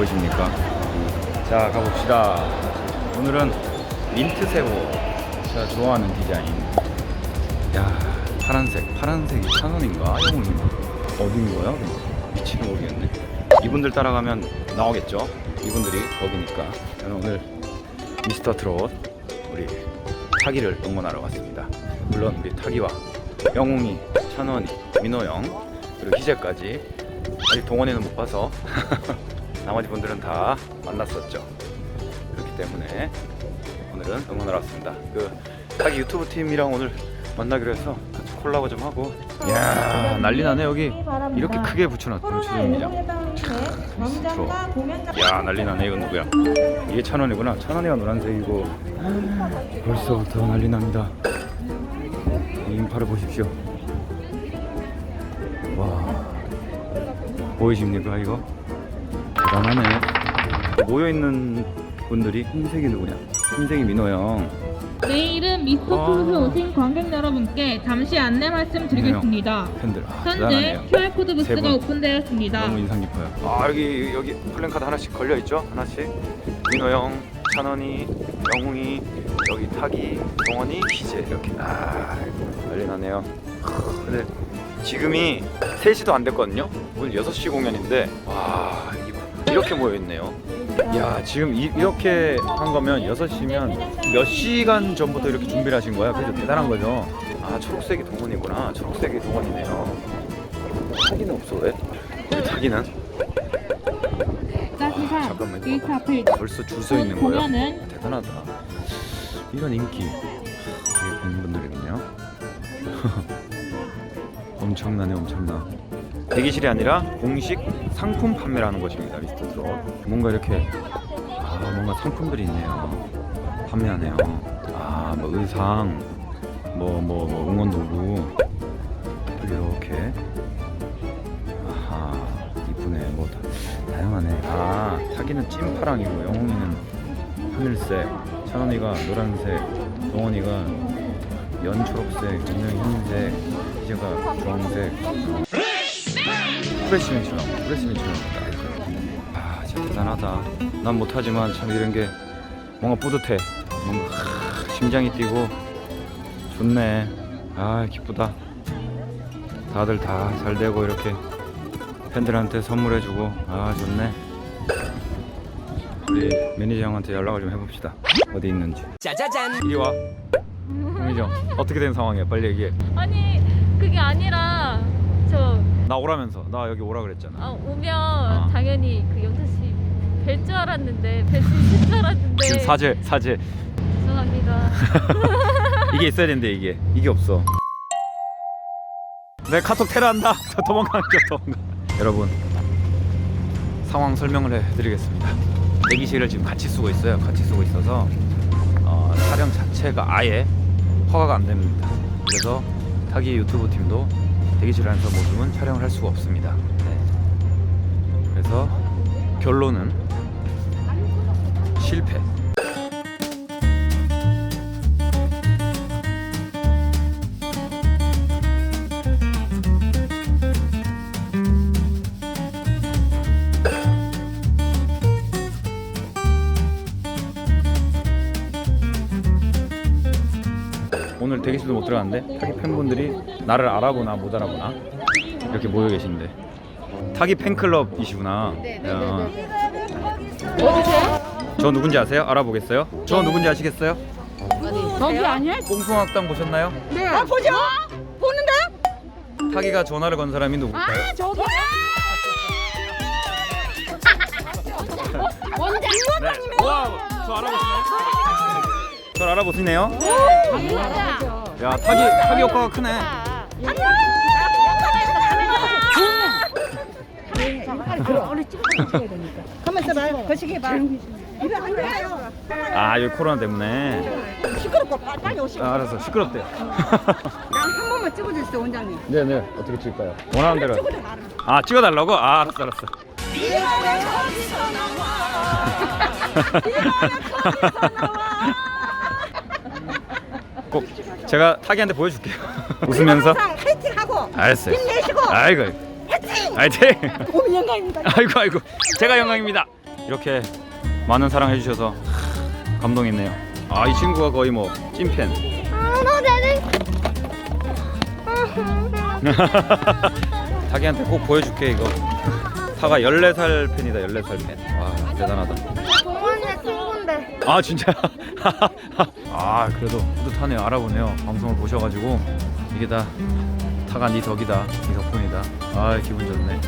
보이십니까? 자 가봅시다. 오늘은 민트새우 제가 좋아하는 디자인. 야 파란색 파란색이 천 원인가? 영웅인가? 어딘 거야? 위치를 모르겠네. 이분들 따라가면 나오겠죠? 이분들이 거기니까 저는 오늘 미스터 트롯 우리 타기를 응원하러 왔습니다. 물론 우리 타기와 영웅이, 찬원이, 민호영 그리고 희재까지 아직 동원이는 못 봐서 나머지 분들은 다 만났었죠. 그렇기 때문에 오늘은 응원하러 왔습니다. 그 타기 유튜브 팀이랑 오늘 만나기로 해서 같이 콜라보 좀 하고. 이야 난리 나네 여기. 이렇게 크게 붙여놨던 주점이냐 광장과 공연장 야 난리 나네 이건 누구야? 이게 찬원이구나. 찬원이가 노란색이고. 벌써부터 난리 납니다. 이 인파를 보십시오. 와. 보이십니까 이거 대단하네 모여있는 분들이 흰색이 누구냐 흰색이 민호 형 내일은 미스터 와. 트롯에 오신 관객 여러분께 잠시 안내 말씀드리겠습니다. 팬들 아, 현재 대단하네요 QR코드 세 부스가 분. 오픈되었습니다. 너무 인상 깊어요. 아 여기 여기 플랜카드 하나씩 걸려 있죠? 하나씩. 민호 형, 찬원이, 영웅이, 여기 타기, 동원이, 희재 이렇게. 아 난리 나네요. 크, 근데 지금이 3시도 안 됐거든요. 오늘 6시 공연인데 와 이렇게 모여 있네요. 야 지금 이, 이렇게 한 거면 6시면 몇 시간 전부터 이렇게 준비를 하신 거야? 그죠? 대단한 거죠. 아 초록색이 동원이구나. 초록색이 동원이네요. 타기는 없어 왜? 우리 타기는? 짜시사 잠깐만요. 게이트 앞을 벌써 줄 서 있는 거예요? 공연은 대단하다. 이런 인기 되게 본 분들이군요. 엄청나네, 엄청나. 대기실이 아니라 공식 상품 판매를 하는 곳입니다, 미스터 트롯. 뭔가 이렇게 아, 뭔가 상품들이 있네요. 판매하네요. 아, 뭐 의상, 뭐 뭐 뭐 응원 도구 이렇게. 아하, 이쁘네. 뭐 다, 다양하네. 아, 타기는 찐파랑이고 영웅이는 하늘색, 찬원이가 노란색, 동원이가 연초록색, 분명히 흰색, 희재가 주황색. 프레시맨처럼, 프레시맨처럼. 아, 진짜 대단하다. 난 못하지만 참 이런 게 뭔가 뿌듯해. 뭔가 하, 심장이 뛰고 좋네. 아, 기쁘다. 다들 다 잘 되고 이렇게 팬들한테 선물해주고 아 좋네. 우리 매니저 형한테 연락을 좀 해봅시다. 어디 있는지. 짜자잔 이리 와. 매니저 어떻게 된 상황이야? 빨리 얘기해. 아니 그게 아니라 저 나 오라면서 나 여기 오라 그랬잖아. 아, 오면 어. 당연히 그 영태 씨뵐 줄 알았는데 뵐수 있을 줄 알았는데 지금 사죄 사죄. 죄송합니다. 이게 있어야 되는데 이게 이게 없어. 내 카톡 테러한다. 저 도망가는 중 도망가. 여러분 상황 설명을 해드리겠습니다. 대기실을 지금 같이 쓰고 있어요. 같이 쓰고 있어서 어, 촬영 자체가 아예 허가가 안 됩니다. 그래서 타기 유튜브 팀도 대기실 안에서 모습은 촬영을 할 수가 없습니다. 네. 그래서 결론은 실패. 오늘 대기실도 못 들어갔는데 타기 팬분들이 나를 알아보나 못 알아보나 이렇게 모여 계신데 타기 팬클럽이시구나. 야. 저 누군지 아세요? 알아보겠어요? 저 누군지 아시겠어요? 저기 아니야? 꽁숭악당 보셨나요? 네. 아 보죠. 보는데? 타기가 전화를 건 사람이 누굴까요? 아 저기. 원장. 네. 와, 저 알아보시나 요? 저 알아보시네요. 야, 타기 타기 효과가 크네. 가만 있어 봐 거시기 해봐 이거 안 돼요 아, 여기 코로나 때문에. 시끄럽고 빨리 빨리 오시고 아, 알았어. 시끄럽대요. 난 한 번만 찍어주세요 원장님 네, 네. 어떻게 찍을까요? 원하는 대로. 아, 찍어달라고? 아, 알았어, 알았어. 꼭 제가 타기한테 보여줄게요. 웃으면서. 항상 화이팅하고 알았어요. 힘내시고 아이고. 화이팅 화이팅. 오면 영광입니다 아이고 아이고. 제가 영광입니다. 이렇게 많은 사랑 해주셔서 감동했네요. 아 이 친구가 거의 뭐 찐팬. 아너 내는 자기한테 꼭 보여줄게 이거. 타가 14살 팬이다 14살 팬. 와 대단하다. 아 진짜? 아 그래도 뿌듯하네요. 알아보네요. 방송을 보셔가지고. 이게 다 타가 네 덕이다. 네 덕분이다. 아 기분 좋네